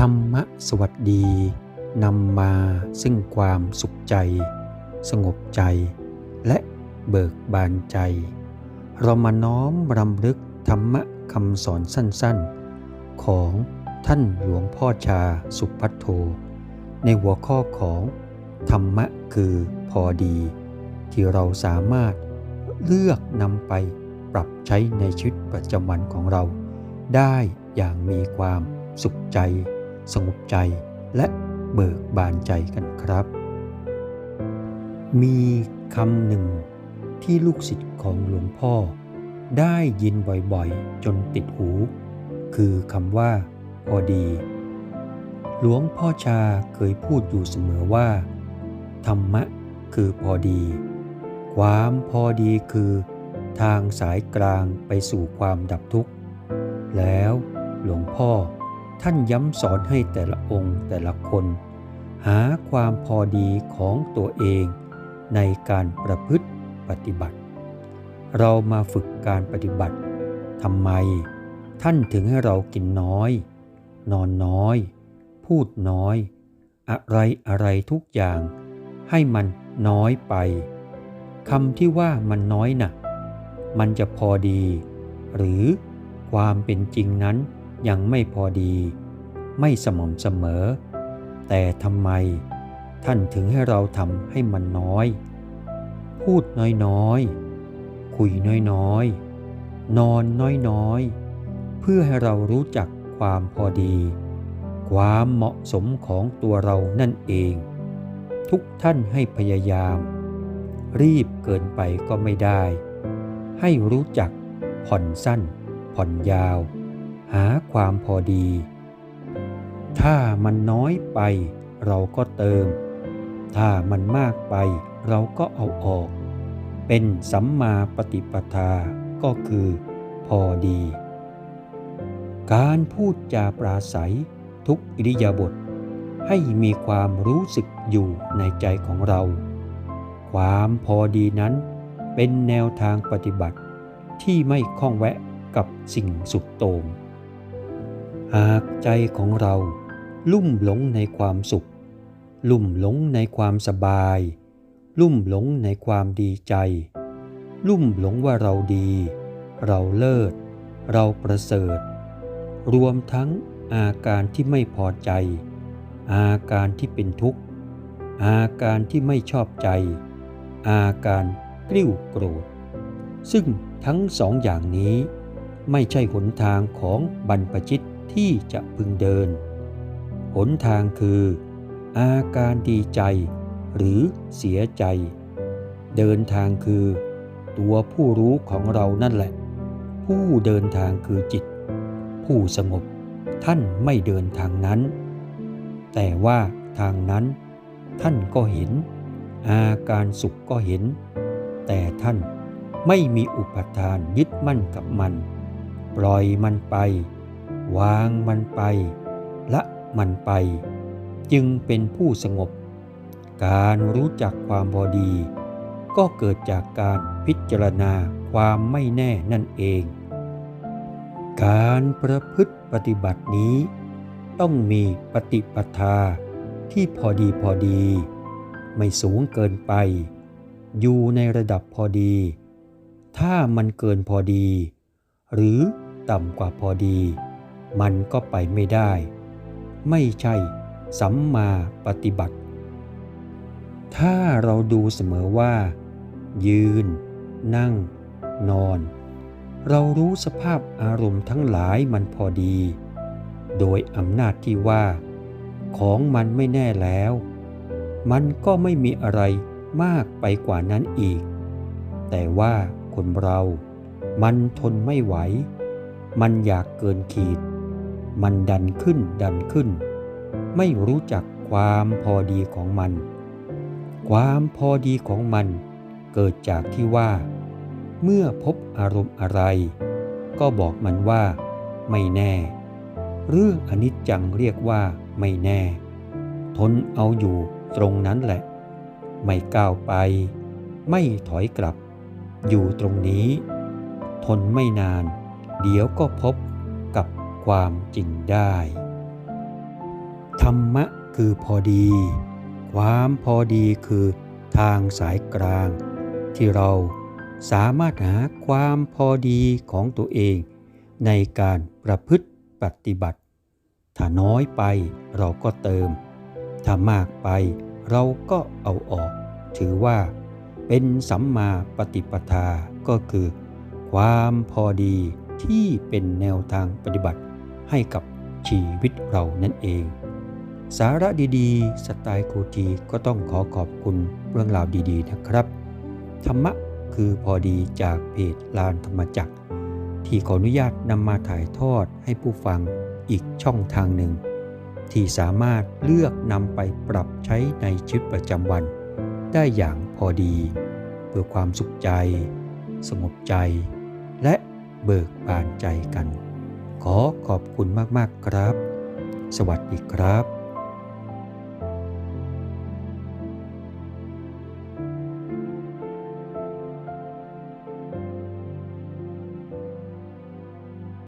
ธรรมะสวัสดีนำมาซึ่งความสุขใจ สงบใจ และเบิกบานใจ เรามาน้อมรำลึกธรรมะคำสอนสั้นๆ ของท่านหลวงพ่อชาสุพัทโท ในหัวข้อของ ธรรมะคือพอดี ที่เราสามารถเลือกนำไปปรับใช้ในชีวิตประจำวันของเรา ได้อย่างมีความสุขใจ สงบใจและเบิกบานใจกันครับ มีคำหนึ่งที่ลูกศิษย์ของหลวงพ่อ ได้ยินบ่อยๆ จนติดหู คือคำว่า พอดี หลวงพ่อชาเคยพูดอยู่เสมอว่า ธรรมะคือพอดี ความพอดีคือ ทางสายกลางไปสู่ความดับทุกข์ แล้วหลวงพ่อ ท่านย้ำสอนให้แต่ละองค์แต่ละคน หาความพอดีของตัวเองในการประพฤติปฏิบัติ เรามาฝึกการปฏิบัติทำไม ท่านถึงให้เรากินน้อย นอนน้อย พูดน้อย อะไรอะไรทุกอย่าง ให้มันน้อยไปคำที่ว่ามันน้อยนะ่ะ มันจะพอดี หรือความเป็นจริงนั้นยังไม่พอดี ไม่สม่ำเสมอ แต่ทำไมท่านถึงให้เราทำให้มันน้อย พูดน้อยๆ คุยน้อยๆ นอนน้อยๆ เพื่อให้เรารู้จักความพอดี ความเหมาะสมของตัวเรานั่นเอง ทุกท่านให้พยายาม รีบเกินไปก็ไม่ได้ ให้รู้จักผ่อนสั้น ผ่อนยาว หาความพอดี ถ้ามันน้อยไป เราก็เติม ถ้ามันมากไป เราก็เอาออก เป็นสัมมาปฏิปทาก็คือ พอดี การพูดจาปราศัยทุกอิริยาบถให้มีความรู้สึกอยู่ในใจของเรา ความพอดีนั้นเป็นแนวทางปฏิบัติที่ไม่ข้องแวะกับสิ่งสุดโต่งหากใจของเรา ลุ่มหลงในความสุข ลุ่มหลงในความสบาย ลุ่มหลงในความดีใจ ลุ่มหลงว่าเราดี เราเลิศ เราประเสริฐ รวมทั้งอาการที่ไม่พอใจ อาการที่เป็นทุกข์ อาการที่ไม่ชอบใจ อาการกลิ้วโกรธ ซึ่งทั้งสองอย่างนี้ ไม่ใช่หนทางของบรรพชิตที่จะพึงเดิน หนทางคือ อาการดีใจหรือเสียใจ เดินทางคือ ตัวผู้รู้ของเรานั่นแหละ ผู้เดินทางคือจิต ผู้สงบท่านไม่เดินทางนั้น แต่ว่าทางนั้น ท่านก็เห็น อาการสุขก็เห็น แต่ท่านไม่มีอุปทานยึดมั่นกับมัน ปล่อยมันไป วางมันไป ละ มันไป จึงเป็นผู้สงบ การรู้จักความพอดี ก็เกิดจากการพิจารณาความไม่แน่นั่นเอง การประพฤติปฏิบัตินี้ ต้องมีปฏิปทาที่พอดีพอดี ไม่สูงเกินไป อยู่ในระดับพอดี ถ้ามันเกินพอดี หรือต่ำกว่าพอดี มันก็ไปไม่ได้ ไม่ใช่สัมมาปฏิบัติ ถ้าเราดูเสมอว่า ยืน นั่ง นอน เรารู้สภาพอารมณ์ทั้งหลายมันพอดี โดยอำนาจที่ว่า ของมันไม่แน่แล้ว มันก็ไม่มีอะไรมากไปกว่านั้นอีก แต่ว่าคนเรา มันทนไม่ไหว มันอยากเกินขีด มันดันขึ้นดันขึ้น ไม่รู้จักความพอดีของมัน ความพอดีของมันเกิดจากที่ว่า เมื่อพบอารมณ์อะไร ก็บอกมันว่า ไม่แน่ เรื่องอนิจจังเรียกว่าไม่แน่ ทนเอาอยู่ตรงนั้นแหละ ไม่ก้าวไป ไม่ถอยกลับ อยู่ตรงนี้ ทนไม่นาน เดี๋ยวก็พบกับ ความจริงได้ ธรรมะคือพอดี ความพอดีคือทางสายกลาง ที่เราสามารถหาความพอดีของตัวเอง ในการประพฤติปฏิบัติ ถ้าน้อยไปเราก็เติม ถ้ามากไปเราก็เอาออก ถือว่าเป็นสัมมาปฏิปทาก็คือ ความพอดีที่เป็นแนวทางปฏิบัติ ให้กับชีวิตเรานั่นเอง สาระดีๆ สไตล์ครูทีก็ต้องขอขอบคุณเรื่องราวดีๆนะครับ ธรรมะคือพอดีจากเพจลานธรรมจักร ที่ขออนุญาตนำมาถ่ายทอดให้ผู้ฟังอีกช่องทางหนึ่ง ที่สามารถเลือกนำไปปรับใช้ในชีวิตประจำวัน ได้อย่างพอดี เพื่อความสุขใจ สงบใจ และเบิกบานใจกัน ขอขอบคุณมาก ๆ ครับ สวัสดีครับ